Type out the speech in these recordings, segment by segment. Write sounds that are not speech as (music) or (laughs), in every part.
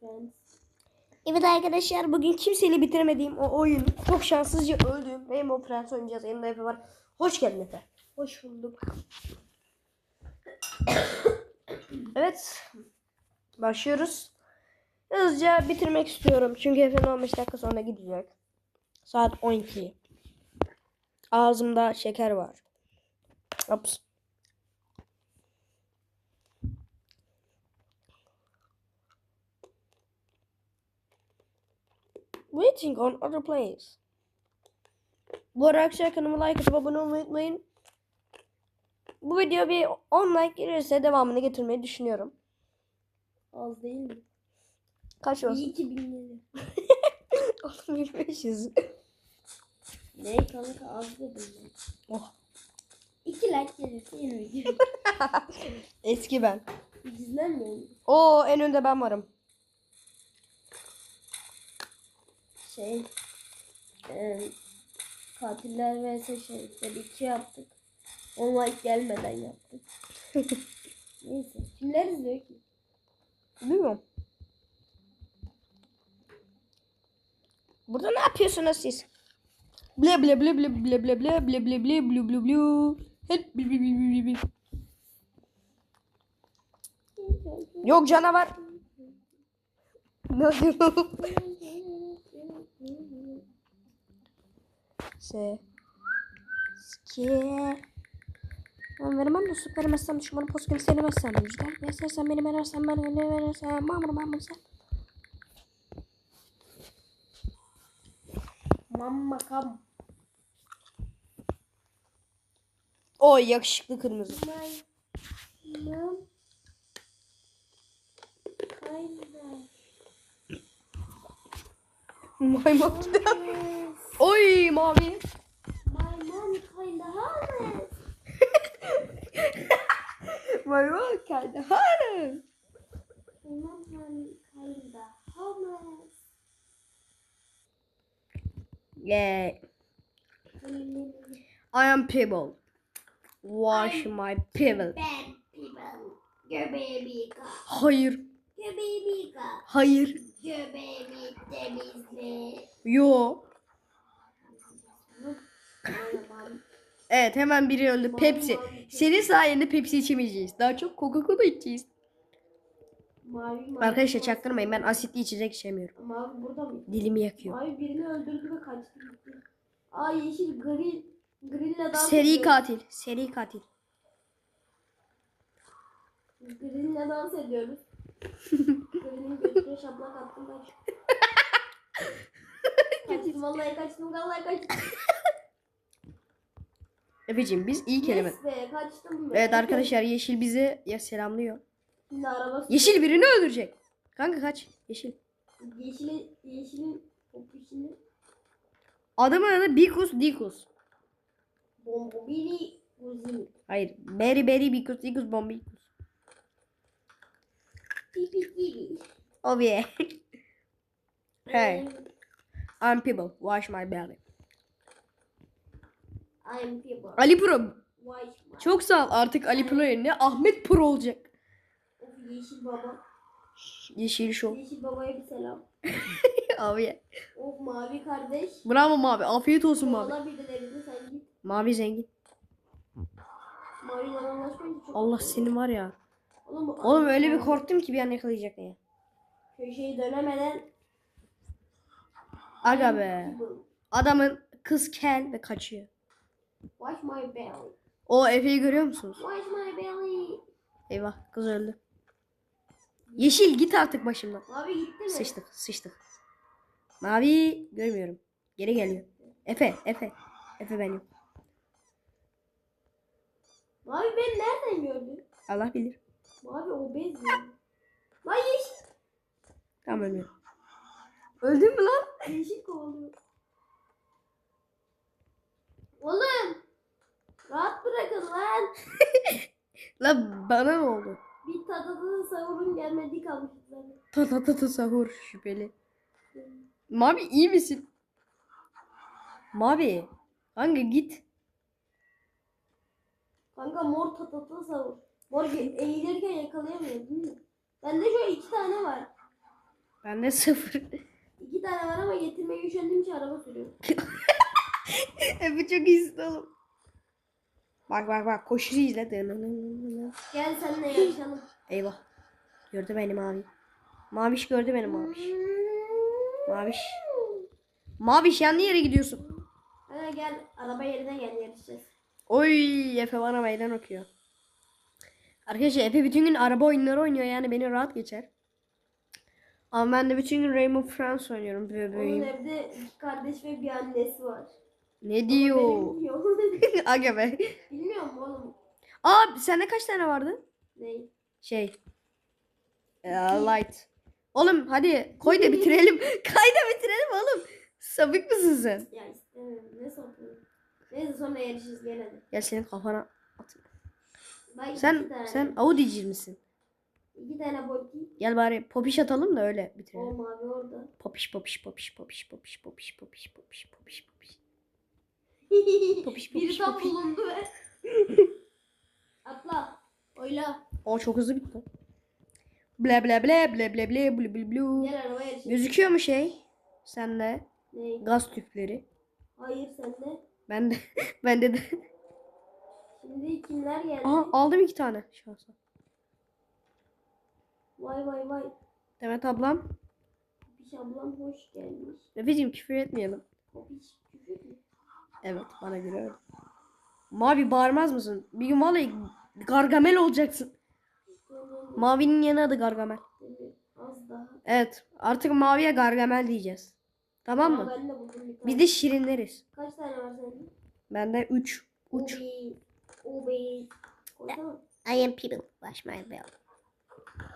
friends. Evet arkadaşlar bugün kimseyle bitiremediğim o oyun çok şanssızca öldüğüm Rainbow Friends oynayacağız. Yanımda Efe var. Hoş geldin Efe. Hoş bulduk. Evet. Başlıyoruz. Hızlıca bitirmek istiyorum. Çünkü Efe'nin 15 dakika sonra gidecek. Saat 12. Ağzımda şeker var. Ops. Waiting on other players. Bu arada arkadaşlar kanalıma like atıp abone olmayı unutmayın. Bu video bir 10 like gelirse devamını getirmeyi düşünüyorum. Az değil mi? Kaç olsun? İyi ki bin (laughs) Oğlum 1500. Ne kanka az dedim ben. Oh. İki like gelirse yeni video. (laughs) Eski ben. İzlenmiyor mu? Oo en önde ben varım. Şey. E, katiller vs şey. Tabii iki yaptık. 10 like gelmeden yaptık. Neyse. Kimler izliyor ki? Bilmiyorum. Burada ne yapıyorsunuz siz? Ble ble ble ble ble ble ble ble ble ble ble ble ble. Hep ble ble ble ble ble. Yok canavar. Ne? Şey. Se. Skier. Ben vermem de süper vermezsem düşmanı poskin seni vermezsem müjder. Verirsen beni verersen ben öyle verirsen mamur mamur sen. Mamma kam. O yakışıklı kırmızı. Mam. Mam. Aynen. Maymun. Oy mavi. Maymun kaynağı. (laughs) Maymun kaynağı. Yeah. I am people. Wash I'm my people. people. Your baby girl. Hayır. Your baby girl. Hayır. Göbeğimi temizle. Yo. Evet hemen biri öldü. Pepsi. Senin sayende Pepsi içemeyeceğiz. Daha çok Coca-Cola içeceğiz. Mavi mavi. Arkadaşlar çaktırmayın ben asitli içecek içemiyorum. Mavi burada mı? Dilimi yakıyor. Mavi birini öldürdü ve kaçtı gitti. Aa yeşil grill. Grille dans Seri katil. Seri katil. Grille dans ediyoruz. (laughs) Grill'in götüne şaplak attım kaç. kaçtım vallahi kaçtım vallahi kaçtım. Efeciğim biz iyi kelime. Yes be kaçtım be. Evet arkadaşlar Yeşil bizi ya selamlıyor. Şimdi Yeşil birini öldürecek. Kanka kaç. Yeşil. Yeşili, yeşilin popişini Adamın adı Bikus Dikus. bombobili uzun. Hayır. Berry Berry Bikus Dikus Bombikus. Oh (laughs) yeah. hey. I'm people. Wash my belly. I'm people. Ali Pro. Çok sağ ol. Artık Ali Pro yerine Ahmet Pro olacak. Of yeşil baba. Yeşil Show. Yeşil babaya bir selam. (laughs) oh yeah. Of mavi kardeş. Bravo mavi. Afiyet olsun mavi. Kovala birilerini sen git. Mavi zengin. Mavi çok Allah seni var ya. Oğlum, bu Oğlum öyle bir korktum ki bir an yakalayacak ya. Köşeyi dönemeden Aga be. Adamın kız kel ve kaçıyor. Watch my belly. O Efe'yi görüyor musunuz? Watch my belly. Eyvah kız öldü. Yeşil git artık başımdan. Mavi gitti mi? Sıçtık sıçtık. Mavi görmüyorum. Geri geliyor. Efe Efe. Efe ben yok. Mavi beni nereden gördü? Allah bilir. Mavi obez ya. Lan yeşil. Tamam ölmüyorum. Öldün mü lan? Yeşil kovalıyor. Oğlum. Rahat bırakın lan. (laughs) Lan bana ne oldu? Bir tadadın savurun gelmedi kalmış zaten. Ta ta ta ta sahur şüpheli. Mavi iyi misin? Mavi. Hangi git? Kanka mor tatata savur. Mor eğilirken yakalayamıyor değil mi? Bende şu iki tane var. Bende sıfır. İki tane var ama getirmeye üşendiğim için araba sürüyorum. (laughs) Efe çok iyisin oğlum. Bak bak bak koşuyu izle. Gel seninle yarışalım. Eyvah. Gördü beni mavi. Maviş gördü beni maviş. Maviş. Maviş yanlı yere gidiyorsun. Hadi gel araba yerine gel yarışacağız. Oy Efe bana meydan okuyor. Arkadaşlar Efe bütün gün araba oyunları oynuyor yani beni rahat geçer. Ama ben de bütün gün Rainbow Friends oynuyorum Onun bebeğim. evde iki kardeş ve bir annesi var. Ne diyor? (laughs) Aga be. Bilmiyorum oğlum. Aa sende kaç tane vardı? Ne? Şey. Ee, light. Oğlum hadi koy da bitirelim. (laughs) Kay da bitirelim oğlum. Sabık mısın sen? Ya istemiyorum. Ne sokuyorsun? Neyse sonra yarışırız gel hadi. Ya senin kafana iki Sen tane. sen Audi'ci misin? İki tane boti. Gel bari popiş atalım da öyle O bitirelim. mavi orada. Popiş popiş popiş popiş popiş popiş popiş popiş popiş popiş. Popiş, (laughs) Biri popiş, tam popiş. bulundu ve. (laughs) Atla. Oyla. O çok hızlı bitti. Ble ble ble ble ble ble ble ble ble. Gel araba yarışırız. Gözüküyor mu şey? Sende Ne? gaz tüpleri. Hayır sende. Ben de (laughs) bende de. Şimdi ikiler geldi. Aha aldım iki tane şansa. Vay vay vay. Demet ablam. Kopiş ablam hoş gelmiş. Nefeciğim küfür etmeyelim. Kopiş küfür Evet bana göre öyle. Mavi bağırmaz mısın? Bir gün vallahi gargamel olacaksın. Mavinin yeni adı gargamel. Evet artık maviye gargamel diyeceğiz. Tamam mı? Biz de şirinleriz. Kaç tane var senin? Bende 3. 3 obey. I am people. Wash my bell.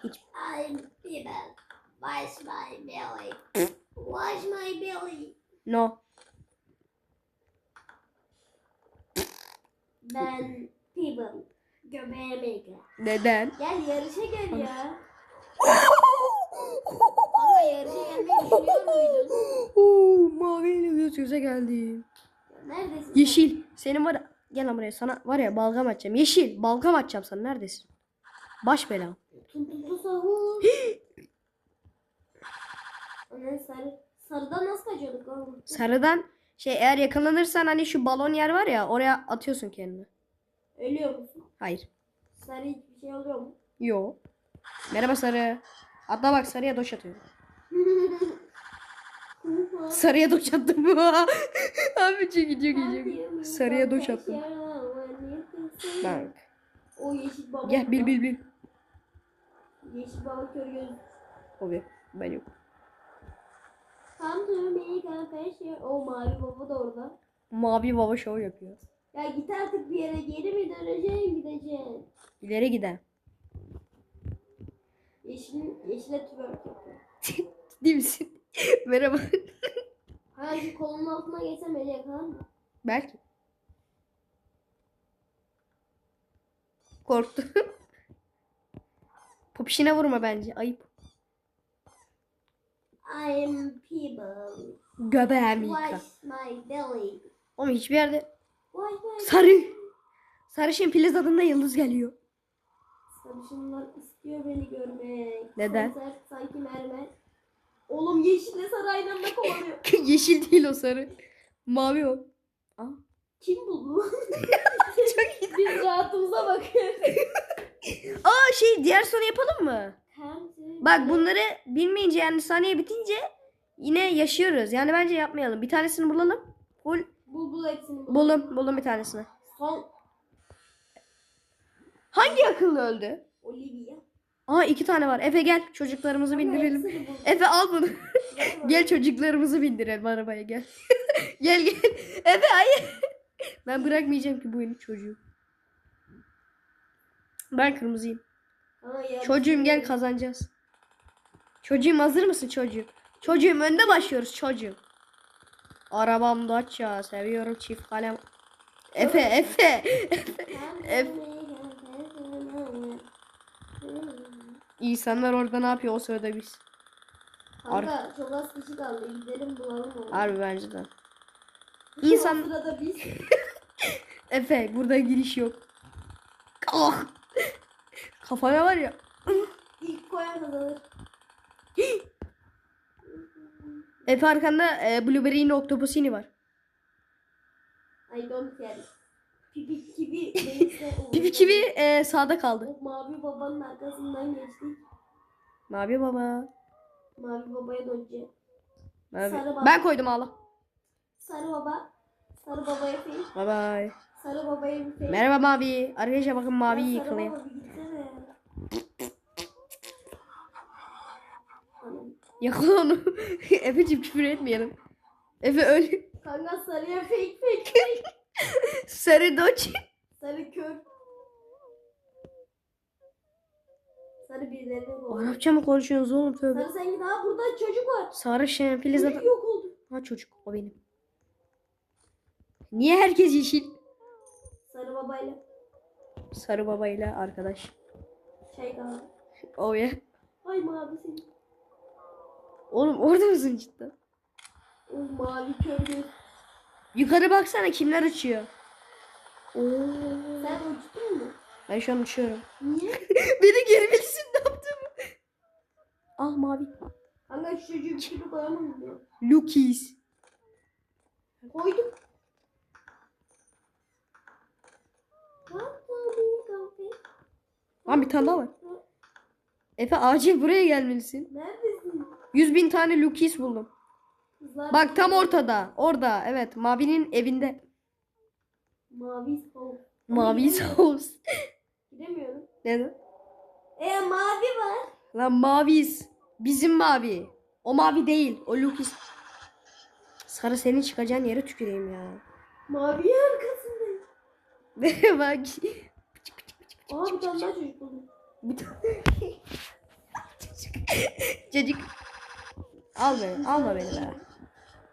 Hiç... I am people. Wash my belly. Wash my belly. No. Ben people. Göbeğe Amerika. Neden? Gel yarışa gel ya. Ama mavi ile göz göze geldi. Neredesin? Yeşil. Senin var Gel lan buraya sana var ya balgam atacağım. Yeşil. Balgam atacağım sana. Neredesin? Baş bela. Tun tun tun sahur. Sarı. Sarıdan nasıl kaçıyorduk oğlum? Sarıdan şey eğer yakalanırsan hani şu balon yer var ya oraya atıyorsun kendini. Ölüyor musun? Hayır. Sarı hiçbir şey oluyor mu? Yo. Merhaba sarı. Atla bak sarıya doş atıyorum. (laughs) Sarıya doş attım. (laughs) Abi çok çok iyi. Sarıya doş attım. Bak. O yeşil baba. Gel bil bil bil. Yeşil baba kör göz. Bir. Ben yok. Come to me confession. O mavi baba da orada. Mavi baba show yapıyor. Ya git artık bir yere geri mi döneceksin gideceksin. İleri giden. Yeşil, yeşile twerk yapıyor. (laughs) Değil misin? (laughs) Merhaba. Hangi kolunun altına geçsem beni yakalar mı? Belki. Korktu. (laughs) Popişine vurma bence. Ayıp. I am people. Göbeğim yıka. Wash my belly. Oğlum hiçbir yerde Wash my sarı. Sarışın filiz adında yıldız geliyor. Sarışınlar istiyor beni görmek. Neden? Sanki, sanki mermer. Oğlum yeşille sarı aynı anda kovalıyor. (laughs) Yeşil değil o sarı. Mavi o. Aa. Kim buldu? (laughs) Çok Biz rahatımıza bakıyoruz. (laughs) Aa şey diğer soru yapalım mı? Bak bunları bilmeyince yani saniye bitince yine yaşıyoruz. Yani bence yapmayalım. Bir tanesini bulalım. Bul, Bul bul hepsini. bul. buldum. Buldum bir tanesini. Son Hangi akıllı öldü? Olivia. Aa iki tane var. Efe gel çocuklarımızı bindirelim. Efe al bunu. (laughs) Gel çocuklarımızı bindirelim arabaya gel. (laughs) gel gel. Efe hayır. ben bırakmayacağım ki bu çocuğu. Ben kırmızıyım. Çocuğum gel kazanacağız. Çocuğum hazır mısın çocuğum? Çocuğum önde başlıyoruz çocuğum. Arabam Dacia seviyorum çift kalem. Efe Efe. (laughs) Efe. İnsanlar orada ne yapıyor o sırada biz. Kanka çok az kişi kaldı. Gidelim bulalım onu. Harbi bence de. O İnsan sırada biz. (laughs) Efe burada giriş yok. Ah! Kafana var ya. İlk koyan kazanır. Efe arkanda e, Blueberry'nin Octopusini var. I don't care. Pipi kibi neyse. (laughs) o- Pipi kivi e, sağda kaldı. O mavi babanın arkasından geçtik. Mavi baba. Mavi babaya döneceğim. Mavi. Sarı baba. Ben koydum ağla. Sarı baba. Sarı babaya fil. Bye bye. Sarı babaya bir fil. Merhaba mavi. Arkadaşlar bakın mavi Ya yıkılıyor. Sarı baba bir gitsene. Yakala onu. (laughs) Efe'cim küfür etmeyelim. Efe öl. Kanka sarıya fake fake fake. (laughs) Sarı doç. Sarı kör. Sarı birilerine doğru. Arapça mı konuşuyorsunuz oğlum tövbe. Sarı sen git. Aa burada çocuk var. Sarı şempili Çocuk zaten. yok oldu. Ha çocuk o benim. Niye herkes yeşil? Sarı babayla Sarı babayla arkadaş. şey kaldı. Oh yeah. Ay mavi senin. Oğlum orada mısın cidden? O mavi kör göz. Yukarı baksana kimler uçuyor. Oo. Sen uçtun mu? Ben şu an uçuyorum. Niye? (laughs) Beni geri bilsin ne yaptığımı. Ah mavi. Kanka şu çocuğu bir türlü koyamadım ya. Lucky's. Koydum. Kahve, kahve. Lan bir tane daha var. Efe acil buraya gelmelisin. Neredesin? 100 bin tane Lucky's buldum. Kızlar Bak tam ortada. Orada evet. Mavi'nin evinde. Mavi soğuk. Mavi's house. Gidemiyorum. Neden? E mavi var. Lan Mavi's. Bizim mavi. O mavi değil. O Lucky's. Sarı senin çıkacağın yere tüküreyim ya. Mavi arkasındayım. (laughs) Bak. Aa (laughs) bir tane daha çocuk buldum. Bir tane. Çocuk. Al beni. Alma beni be.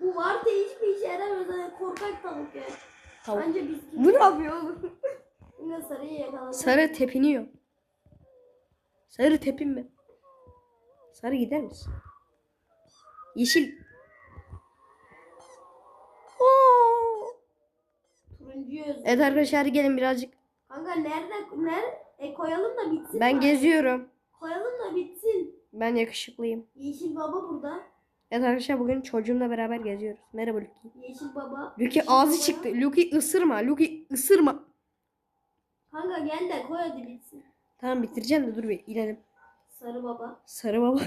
Bu var da hiçbir işe yaramıyor. Zaten korkak tavuk ya. Tavuk. Anca biz Bu ne yapıyor (laughs) oğlum? Yine sarıyı yakaladık. Sarı tepiniyor. Sarı tepinme. Sarı gider misin? Yeşil. Oo. Turuncuyu özledim. Evet arkadaşlar gelin birazcık. Kanka nerede? Nerede? E koyalım da bitsin. Ben bari. geziyorum. Koyalım da bitsin. Ben yakışıklıyım. Yeşil baba burada. Evet arkadaşlar bugün çocuğumla beraber geziyoruz. Merhaba Luki. Yeşil baba. Luki Yeşil ağzı baba. çıktı. Luki ısırma. Luki ısırma. Kanka gel de koy hadi bitsin. Tamam bitireceğim de dur bir inelim. Sarı baba. Sarı baba. (laughs)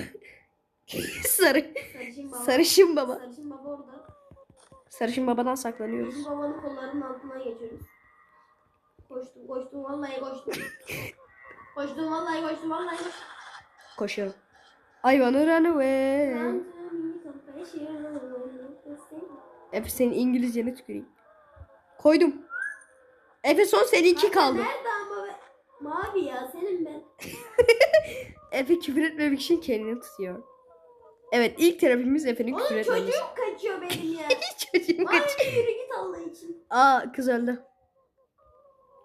Sarı. Sarışın baba. Sarışın baba. Sarışın baba orada. Sarışın babadan saklanıyoruz. Yeşil babanın kollarının altından geçiyoruz. Koştum koştum vallahi koştum. (laughs) koştum vallahi koştum vallahi koştum. Koşuyorum. I wanna run away. Run. Efe senin İngilizcene tüküreyim. Koydum. Efe son seri iki kaldı. Nerede ama be? Mavi ya senin ben. (laughs) Efe küfür etmemek için kendini tutuyor. Evet ilk terapimiz Efe'nin küfür Oğlum etmemesi. çocuğum kaçıyor benim ya. (laughs) Çocuğum kaç. Mavi yürü git Allah için. Aa kız öldü.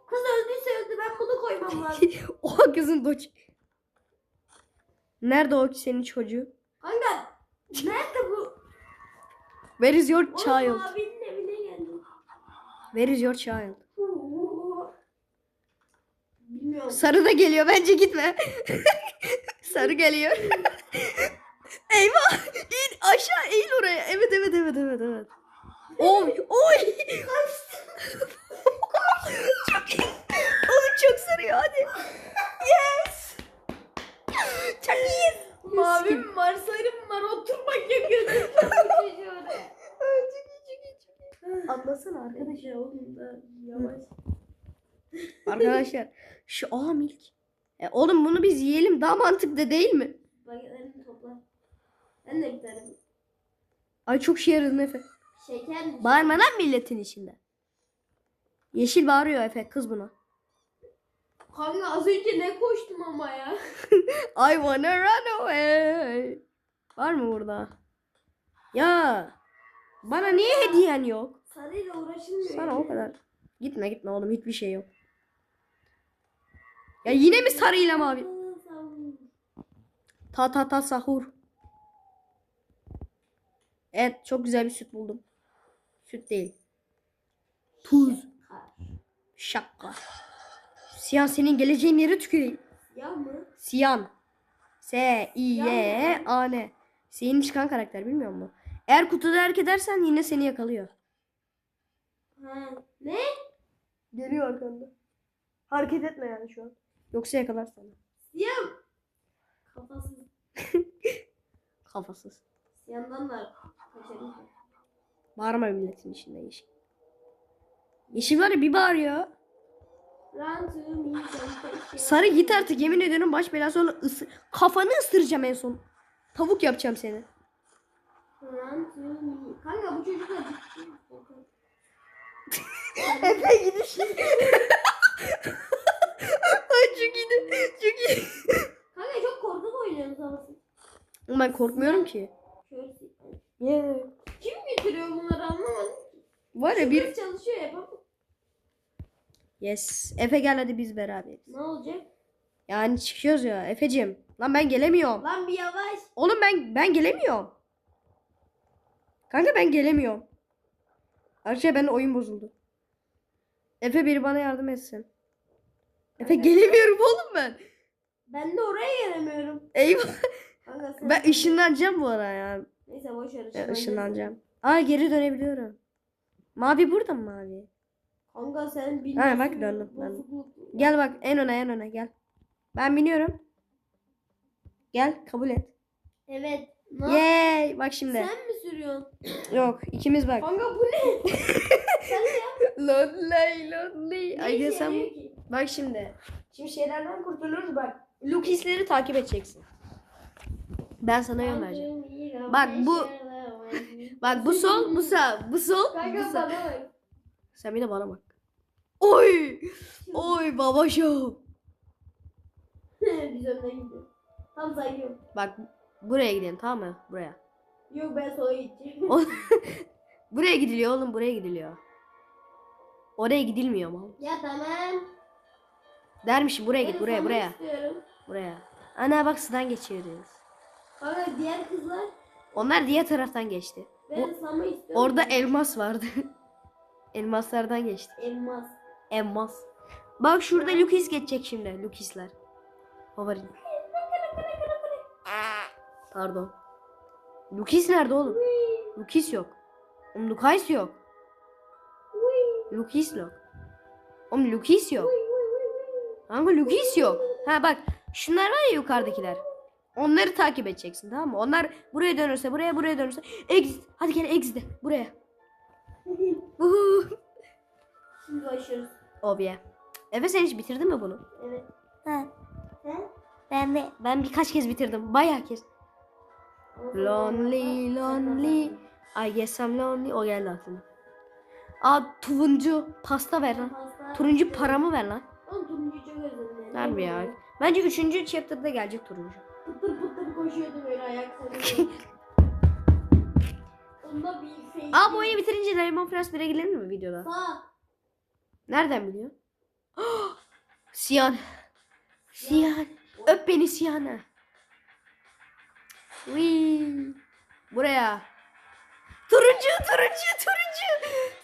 Kız öldüyse öldü ben bunu koymam lazım. (laughs) Oha kızın doç. Nerede o senin çocuğu? Nerede bu? Where is your child? mavinin evine geldim. Where is your child? Bilmiyorum. Sarı da geliyor bence gitme. (laughs) Sarı geliyor. (laughs) Eyvah! İn aşağı eğil oraya. Evet evet evet evet evet. Oy oy. çok iyi. (laughs) Oğlum çok sarıyor hadi. Yes. Çok iyi. Mavim var, sarım var. Oturmak yapıyorsun. (laughs) Atlasana Arkadaşlar oğlum da yavaş. Arkadaşlar şu aa milk. E, oğlum bunu biz yiyelim daha mantıklı değil mi? Paketlerini topla. Ben de bir tane. Ay çok şey yaradın Efe. Şeker mi? Bağırma lan milletin içinde. Yeşil bağırıyor Efe kız buna. Kanka az önce ne koştum ama ya. (laughs) I wanna run away. Var mı burada? Ya bana niye hediyen yok? Sarıyla uğraşılmıyor. Sana o kadar. Gitme gitme oğlum hiçbir şey yok. Ya yine mi sarıyla mavi? Ta ta ta sahur. Evet çok güzel bir süt buldum. Süt değil. Tuz. Şaka. Siyan senin geleceğin yere tüküreyim. Ya mı? Siyan. S I Y A N. Siyan çıkan karakter bilmiyor musun? Eğer kutuda hareket edersen yine seni yakalıyor. Ha. Ne? Geliyor arkanda. Hareket etme yani şu an. Yoksa yakalar seni. Siyah. Kafasız. (laughs) Kafasız. Siyahdan da kaçarım. Bağırma milletin içinde yeşil. Yeşil var ya bir bağırıyor. Sarı git artık yemin ediyorum baş belası sonra ısı kafanı ısıracağım en son. Tavuk yapacağım seni. Kanka bu çocuklar ciddi. (laughs) Efe gidiş. (laughs) Çok iyiydi. Çok iyi. Kanka çok korkak oynuyorsunuz havası. Ama Ben korkmuyorum ki. Yeah. Kim götürüyor bunları anlamadım. Var ya bir... Çalışıyor ya bak. Yes. Efe gel hadi biz beraberiz. Ne olacak? Yani çıkıyoruz ya Efe'cim. Lan ben gelemiyorum. Lan bir yavaş. Oğlum ben ben gelemiyorum. Kanka ben gelemiyorum. Arkadaşlar ben oyun bozuldu. Efe biri bana yardım etsin. Efe Kanka. gelemiyorum oğlum ben. Ben de oraya gelemiyorum. Eyvah. Kanka sen Ben ışınlanacağım bu ara ya. Neyse boş ver ışınlanacağım. Aa geri dönebiliyorum. Mavi burada mı mavi? Kanka sen Ha, bilmiyorsun. bak döndüm, döndüm. Gel bak en öne en öne gel. Ben biniyorum. Gel kabul et. Evet. Ne Yay bak şimdi. Sen mi sürüyorsun? (clears throat) Yok ikimiz bak. Kanka bu ne? (laughs) sen de yap. Lonely lonely. Ne Ay yarıyor ki? Bak şimdi. Şimdi şeylerden kurtuluruz bak. Lukisleri takip edeceksin. Ben sana yön vereceğim. Bak bu- Bak bu sol, bu sağ, bu sol, bu Kanka sağ. bana bak. Sen bir de bana bak. Oy! Oy baba show. (laughs) Biz önden gidiyoruz. Tam sayıyorum. Bak buraya gidelim tamam mı? Buraya. Yok ben sola gideceğim. O- (laughs) (laughs) buraya gidiliyor oğlum buraya gidiliyor. Oraya gidilmiyor mu? ya tamam. Dermişim buraya Ben git buraya buraya. istiyorum. Buraya. Ana bak sudan geçiyoruz. Kanka diğer kızlar Onlar diğer taraftan geçti. ben sana istiyorum. Orada elmas vardı. Elmaslardan geçti. elmas. Elmas. Bak şurada Lukis geçecek şimdi. Lukisler. Favori. Pardon. Lukis nerede oğlum? Lukis yok. Oğlum Lukais yok. Lukis yok. Oğlum Lukis yok. Kanka Lukis yok. Ha bak şunlar var ya yukarıdakiler. Onları takip edeceksin tamam mı? Onlar buraya dönürse buraya buraya dönürse exit. Hadi gel exit buraya. Şimdi başlıyoruz. Obye. Efe sen hiç bitirdin mi bunu? Evet. Ha. Ben de ben birkaç kez bitirdim. Bayağı kez. Lonely lonely. I guess I'm lonely. O geldi aklıma. Aa turuncu pasta ver lan. Pasta- Turuncu paramı ver lan. Oğlum turuncu çok özledim. Mi ya? Bence üçüncü chapter'da gelecek turuncu. Pıtır pıtır koşuyordu böyle ayaklarıyla. (laughs) Onda bir fake. Aa bu oyunu bitirince Diamond Press 1'e gelir mi videoda? Sağ. Nereden biliyor? (gasps) Siyan. Siyan. Öp beni Siyan'a. Buraya. Turuncu, turuncu, turuncu.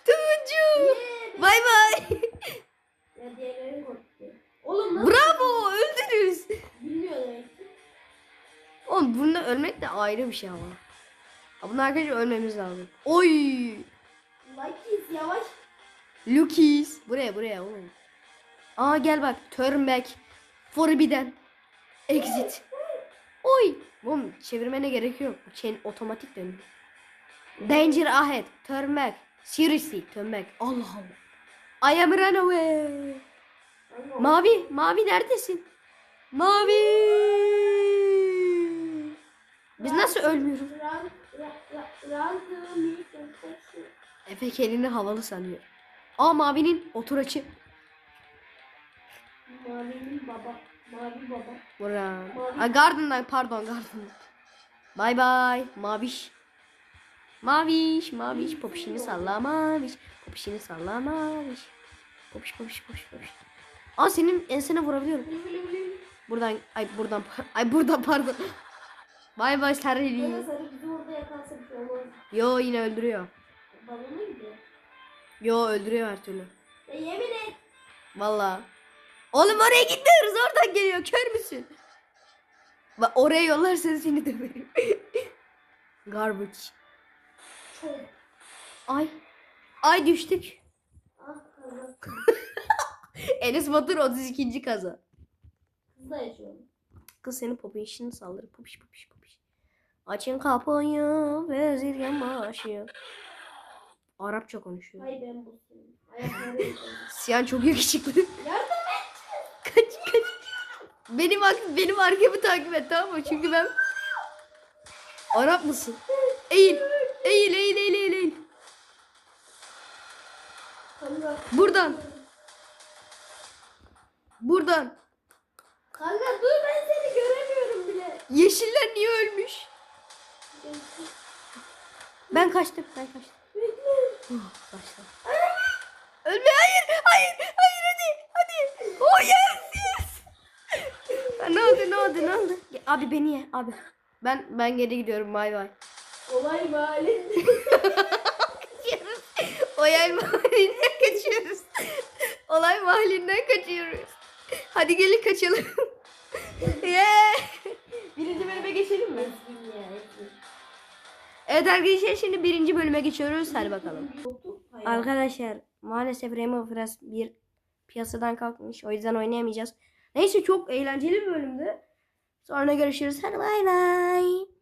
Turuncu. Bay bay. Oğlum Bravo, öldünüz. Oğlum bunda ölmek de ayrı bir şey ama. Bunda arkadaşlar ölmemiz lazım. Oy. Lakis yavaş. Lukis. Buraya buraya oğlum. Aa gel bak. Turn back. Forbidden. Exit. Oy. Oğlum çevirmene gerek yok. Bu otomatik dönüyor. Danger ahead. Turn back. Seriously turn back. Allah. I am run away. Kanka, Mavi. Mavi neredesin? Mavi. Biz nasıl ölmüyoruz? Run, run, run, run to me, don't touch me. Efe kendini havalı sanıyor. Aa Mavi'nin oturaçı. Mavinin baba. Mavi baba. Bura. Mavi. Aa, Garden'dan pardon Garden'dan. Bay bay. Maviş. Maviş, maviş, popişini salla maviş. Popişini salla maviş. Popiş, popiş, popiş, popiş. Aa senin ensene vurabiliyorum. Bili bili bili. Buradan, ay buradan, (laughs) ay buradan pardon. Bay bay olmaz. Yo yine öldürüyor. Balona gidiyor. Yo öldürüyor her türlü. Ya yemin et. Valla. Oğlum oraya gitmiyoruz oradan geliyor kör müsün? Bak oraya yollarsan seni döverim. (laughs) Garbage. Ay. Ay düştük. (laughs) Enes Batur 32. kaza. Kızla yaşıyorum. Kız senin popo işini saldırır. Popiş popiş popiş. Açın kapıyı vezirgen başı. Arapça konuşuyor. Hay ben bu senin. Ayakları (laughs) yıkayım. Siyan çok yakışıklı. Yardım et. kaç kaç. Benim, benim arkamı takip et tamam mı? Çünkü ben... Arap mısın? Eğil. Eğil eğil eğil eğil. eğil. Buradan. Buradan. Kanka dur ben seni göremiyorum bile. Yeşiller niye ölmüş? Ben kaçtım. Ben kaçtım. Kaçtım. Ölme hayır. Hayır. Hayır hadi. Hadi. Oh yes yes. Ne oldu ne oldu ne oldu? Abi beni ye abi. Ben ben geri gidiyorum bay bay. Olay mahallinde. Kaçıyoruz. Olay mahallinden kaçıyoruz. Olay mahallinden kaçıyoruz. Hadi gelin kaçalım. yeah. Birinci bölüme geçelim mi? Evet arkadaşlar şimdi birinci bölüme geçiyoruz. Hadi bakalım. Arkadaşlar maalesef Rainbow Friends bir piyasadan kalkmış. O yüzden oynayamayacağız. Neyse çok eğlenceli bir bölümdü. Sonra görüşürüz. Hadi bay bay.